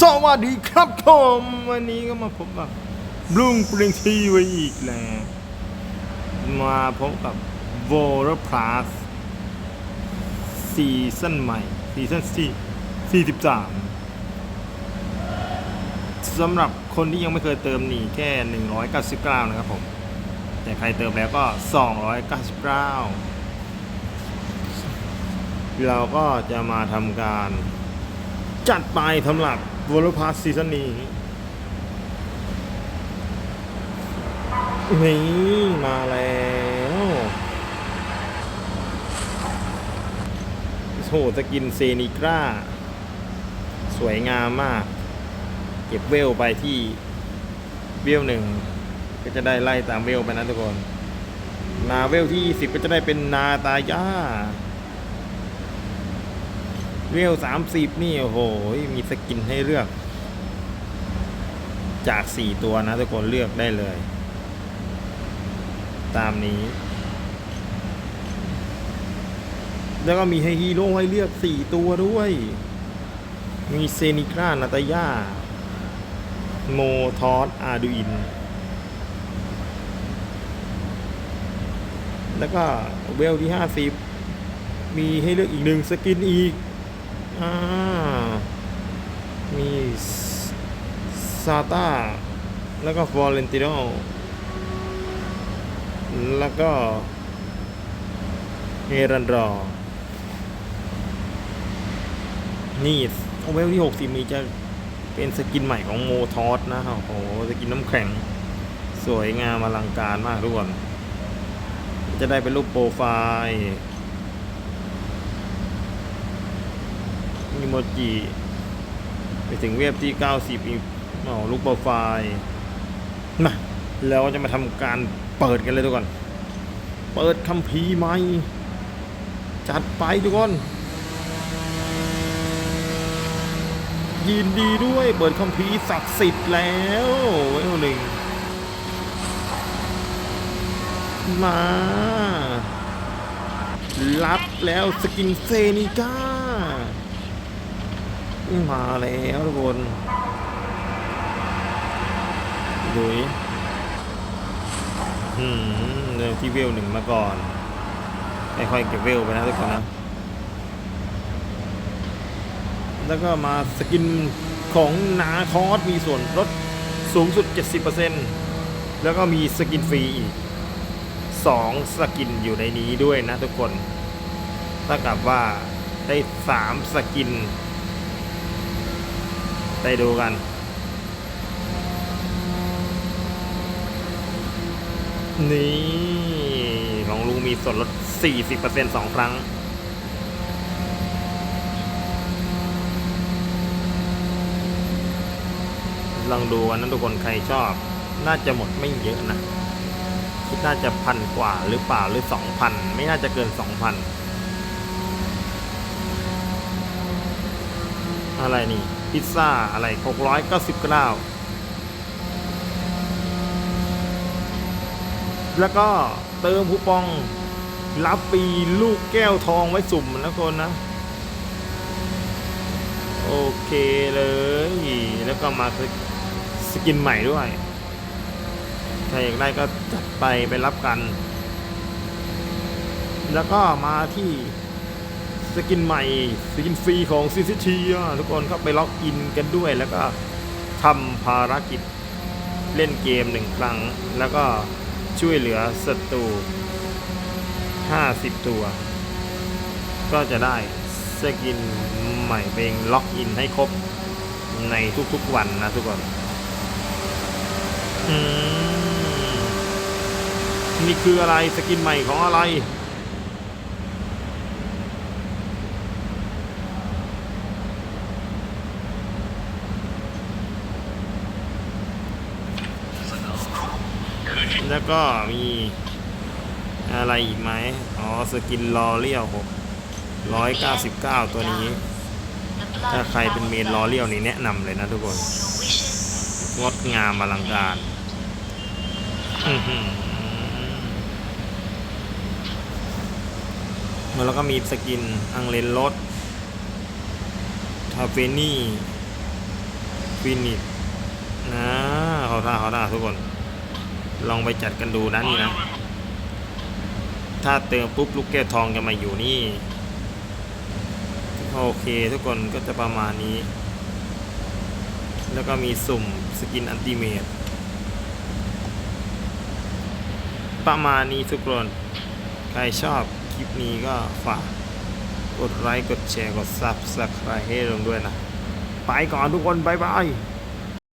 สวัสดีครับผมวันนี้ก็มาพบกับบลุงปริงทีวีอีกแล้ว มาพบกับ v o r a Plus ซีซั่นใหม่ซีซั่นที่43สำหรับคนที่ยังไม่เคยเติมหนีแค่199นะครับผม แต่ใครเติมแล้วก็299เราก็จะมาทำการ จัดไปสำหรับวอลพาสซีซั่นนี้ นี่ มาแล้วโหสกินเซนิกราสวยงามมาก เก็บเวลไปที่เวลหนึ่ง ก็จะได้ไล่ตามเวลไปนะทุกคน นาเวลที่10ก็จะได้เป็นนาตาย่า เวลสามสิบนี่ โอ้โห มีสกินให้เลือก จากสี่ตัวนะทุกคนเลือกได้เลย ตามนี้ แล้วก็มีให้ฮีโร่ให้เลือกสี่ตัวด้วย มีเซนิกรานาตาย่าโมทอสอาดูอิน แล้วก็เวลที่ห้าสิบมีให้เลือกอีกหนึ่งสกินอีก อ่ามีซาต้าแล้วก็ฟอร์เรนติโนแล้วก็เฮรันรอ นี่เวลที่ 60 มีจะเป็นสกินใหม่ของโมทอสนะโอ้โห สกินน้ำแข็ง สวยงามอลังการมากทุกคน จะได้เป็นรูปโปรไฟล์ มีโมจิ ไปถึงเว็บที่ 90อีกอ๋อลูกโปรไฟล์มาแล้วจะมาทำการเปิดกันเลยทุกคน เปิดคัมภีร์ใหม่ จัดไปทุกคน ยินดีด้วยเปิดคัมภีร์ศักดิ์สิทธิ์แล้วเวลหนึ่งมา รับแล้วสกินเซนิก้า มาแล้วทุกคนดุยหืมเริ่มที่เวลหนึ่งมาก่อนค่อยๆเก็บเวลไปนะทุกคนนะ แล้วก็มาสกินของนาคอสมีส่วนลดสูงสุด 70%แล้วก็มีสกินฟรีอีก 2 สกินอยู่ในนี้ด้วยนะทุกคนเท่ากับว่าได้ 3 สกิน ไปดูกัน นี่ของลุงมีส่วนลด 40%สองครั้ง ลองดูกันนะทุกคนใครชอบ น่าจะหมดไม่เยอะนะคิดน่าจะพันกว่าหรือเปล่าหรือสองพันไม่น่าจะเกินสองพันอะไรนี่ พิซซ่าอะไรหกร้อยเก้าสิบเก้าแล้วก็เติมคูปอง รับปีลูกแก้วทองไว้สุ่มนะคนนะ โอเคเลย แล้วก็มาสกินใหม่ด้วย ใครอยากได้ก็จัดไปไปรับกัน แล้วก็มาที่ สกินใหม่สกินฟรีของ CCT อะทุกคนเข้าไปล็อกอินกันด้วย แล้วก็ทำภารกิจเล่นเกมหนึ่งครั้ง แล้วก็ช่วยเหลือศัตรู 50 ตัว ก็จะได้สกินใหม่เพลงล็อกอินให้ครบในทุกๆวันนะทุกคนนี่คืออะไรสกินใหม่ของอะไร แล้วก็มีอะไรอีกไหมอ๋อ สกินลอเรียวหกร้อยเก้าสิบเก้าตัวนี้ ถ้าใครเป็นเมนลอเรียวนี่แนะนำเลยนะทุกคน งดงามอลังการอื้อหือแล้วก็มีสกินอังเลนรถทาเฟนี่ฟินิชนะเขาท่าเขาท่าทุกคน ลองไปจัดกันดูนะนี่นะ ถ้าเติมปุ๊บลูกแก้วทองจะมาอยู่นี่ โอเคทุกคนก็จะประมาณนี้ แล้วก็มีสุ่มสกินอันติเมตประมาณนี้ทุกคน ใครชอบคลิปนี้ก็ฝากกดไลค์ กดแชร์ กดซับสไครต์ให้ลงด้วยนะ ไปก่อนทุกคน บ๊ายบาย